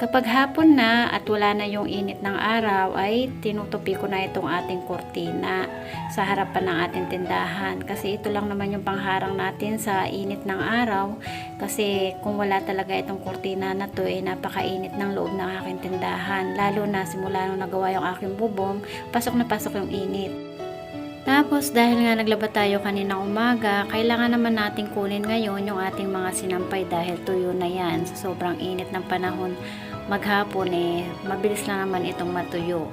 Kapag hapon na at wala na yung init ng araw ay tinutupi ko na itong ating kurtina sa harapan ng ating tindahan. Kasi ito lang naman yung pangharang natin sa init ng araw. Kasi kung wala talaga itong kurtina na to ay napakainit ng loob ng aking tindahan. Lalo na simula nung nagawa yung aking bubong pasok na pasok yung init. Tapos dahil nga naglaba tayo kaninang umaga, kailangan naman natin kunin ngayon yung ating mga sinampay dahil tuyo na yan. Sa sobrang init ng panahon maghapon eh, mabilis lang naman itong matuyo.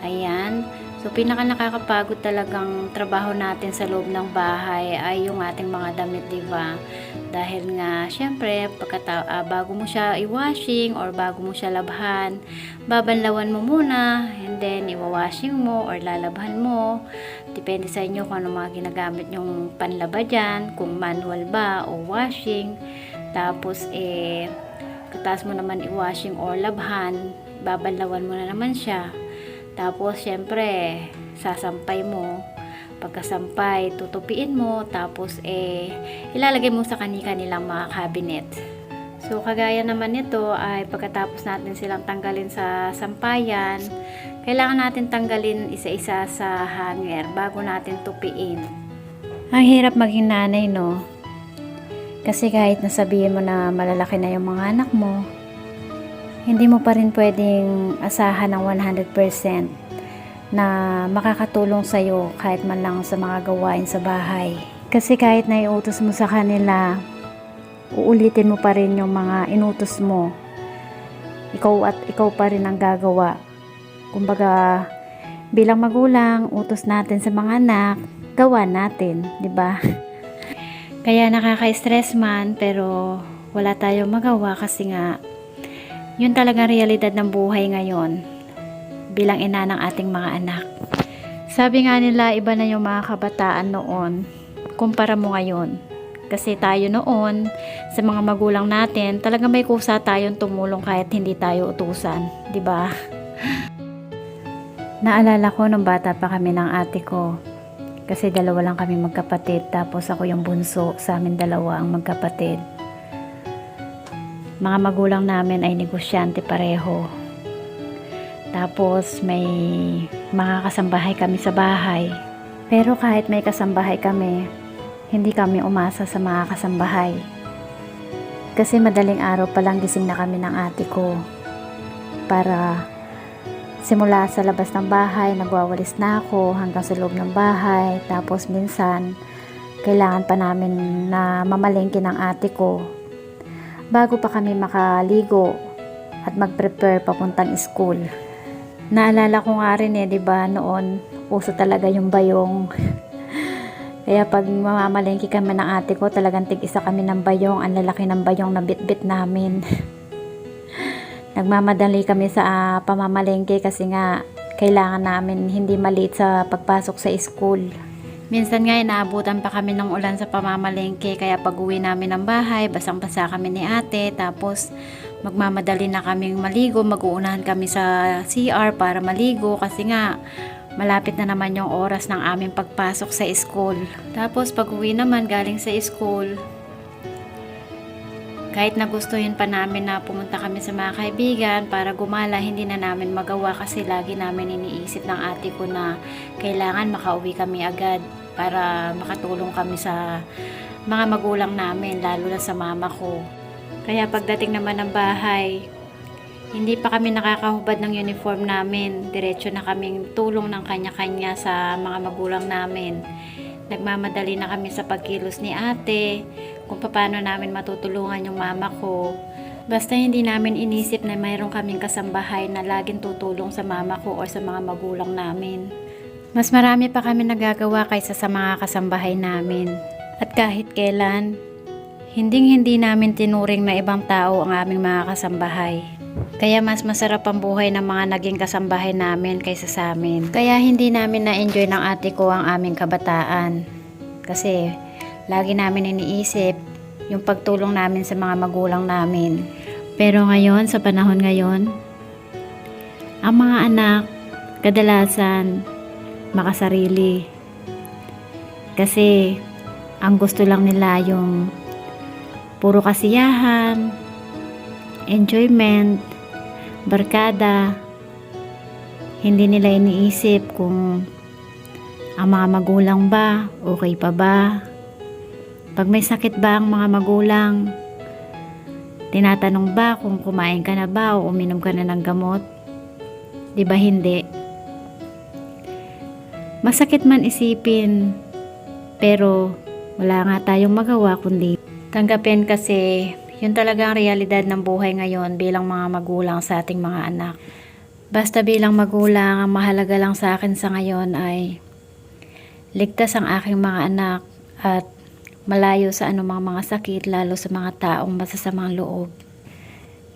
Ayan. So pinaka nakakapagod talagang trabaho natin sa loob ng bahay ay yung ating mga damit, 'di ba? Dahil nga syempre pagkata ah, bago mo siya i-washing or bago mo siya labhan, babanlawan mo muna and then i-washing mo or lalabhan mo. Depende sa inyo kung ano mga ginagamit yung panlaba dyan, kung manual ba o washing. Tapos eh Pagkatapos mo naman i-washing or labhan, babanlawan mo na naman siya. Tapos, syempre, sasampay mo. Pagkasampay, tutupiin mo. Tapos, eh, ilalagay mo sa kani-kanilang mga cabinet. So, kagaya naman nito ay pagkatapos natin silang tanggalin sa sampayan, kailangan natin tanggalin isa-isa sa hanger bago natin tupiin. Ang hirap maging nanay, no? Kasi kahit nasabihin mo na malalaki na yung mga anak mo, hindi mo pa rin pwedeng asahan ng 100% na makakatulong sa'yo kahit man lang sa mga gawain sa bahay. Kasi kahit na iutos mo sa kanila, uulitin mo pa rin yung mga inutos mo. Ikaw at ikaw pa rin ang gagawa. Kumbaga, bilang magulang, utos natin sa mga anak, gawa natin, 'di ba? Kaya nakaka-stress man pero wala tayong magawa kasi nga yun talagang realidad ng buhay ngayon bilang ina ng ating mga anak. Sabi nga nila iba na yung mga kabataan noon kumpara mo ngayon. Kasi tayo noon sa mga magulang natin talaga may kusa tayong tumulong kahit hindi tayo utusan, 'di ba? Naalala ko nung bata pa kami ng ate ko kasi dalawa lang kami magkapatid, tapos ako yung bunso, sa amin dalawa ang magkapatid. Mga magulang namin ay negosyante pareho. Tapos may mga kasambahay kami sa bahay. Pero kahit may kasambahay kami, hindi kami umasa sa mga kasambahay. Kasi madaling araw pa lang gising na kami ng ate ko para Simula sa labas ng bahay, nagwawalis na ako hanggang sa loob ng bahay. Tapos minsan, kailangan pa namin na mamalengke ng ate ko. Bago pa kami makaligo at mag-prepare papuntang school. Naalala ko nga rin eh, di ba, noon, uso talaga yung bayong. Kaya pag mamamalengke kami ng ate ko, talagang tig-isa kami ng bayong. Ang lalaki ng bayong na bit-bit namin. Nagmamadali kami sa uh, pamamalengke kasi nga kailangan namin hindi maliit sa pagpasok sa school. Minsan nga inaabutan pa kami ng ulan sa pamamalengke kaya pag uwi namin ng bahay, basang-basa kami ni ate tapos magmamadali na kaming maligo, mag-uunahan kami sa CR para maligo kasi nga malapit na naman yung oras ng aming pagpasok sa school. Tapos pag uwi naman galing sa school, kahit nagustuhin pa namin na pumunta kami sa mga kaibigan para gumala, hindi na namin magawa kasi lagi namin iniisip ng ate ko na kailangan makauwi kami agad para makatulong kami sa mga magulang namin, lalo na sa mama ko. Kaya pagdating naman ng bahay, hindi pa kami nakakahubad ng uniform namin. Diretso na kaming tulong ng kanya-kanya sa mga magulang namin. Nagmamadali na kami sa pagkilos ni ate, kung paano namin matutulungan yung mama ko. Basta hindi namin inisip na mayroon kaming kasambahay na laging tutulong sa mama ko o sa mga magulang namin. Mas marami pa kami nagagawa kaysa sa mga kasambahay namin. At kahit kailan, hinding hindi namin tinuring na ibang tao ang aming mga kasambahay. Kaya mas masarap ang buhay ng mga naging kasambahay namin kaysa sa amin. Kaya hindi namin na-enjoy ng ate ko ang aming kabataan. Kasi Lagi namin iniisip yung pagtulong namin sa mga magulang namin. Pero ngayon, sa panahon ngayon, ang mga anak kadalasan makasarili. Kasi ang gusto lang nila yung puro kasiyahan, enjoyment, barkada, hindi nila iniisip kung ang mga magulang ba, okay pa ba? Pag may sakit ba ang mga magulang, tinatanong ba kung kumain ka na ba o uminom ka na ng gamot? Di ba hindi? Masakit man isipin, pero wala nga tayong magawa kundi tanggapin kasi yun talaga ang realidad ng buhay ngayon bilang mga magulang sa ating mga anak. Basta bilang magulang, ang mahalaga lang sa akin sa ngayon ay ligtas ang aking mga anak at malayo sa anumang mga sakit lalo sa mga taong masasamang loob.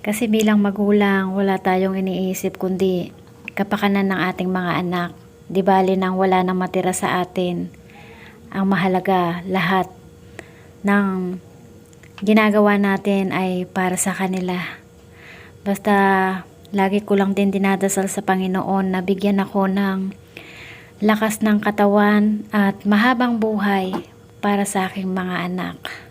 Kasi bilang magulang, wala tayong iniisip kundi kapakanan ng ating mga anak. Di bali nang wala nang matira sa atin. Ang mahalaga, lahat ng ginagawa natin ay para sa kanila. Basta lagi ko lang din dinadasal sa Panginoon na bigyan ako ng lakas ng katawan at mahabang buhay para sa aking mga anak.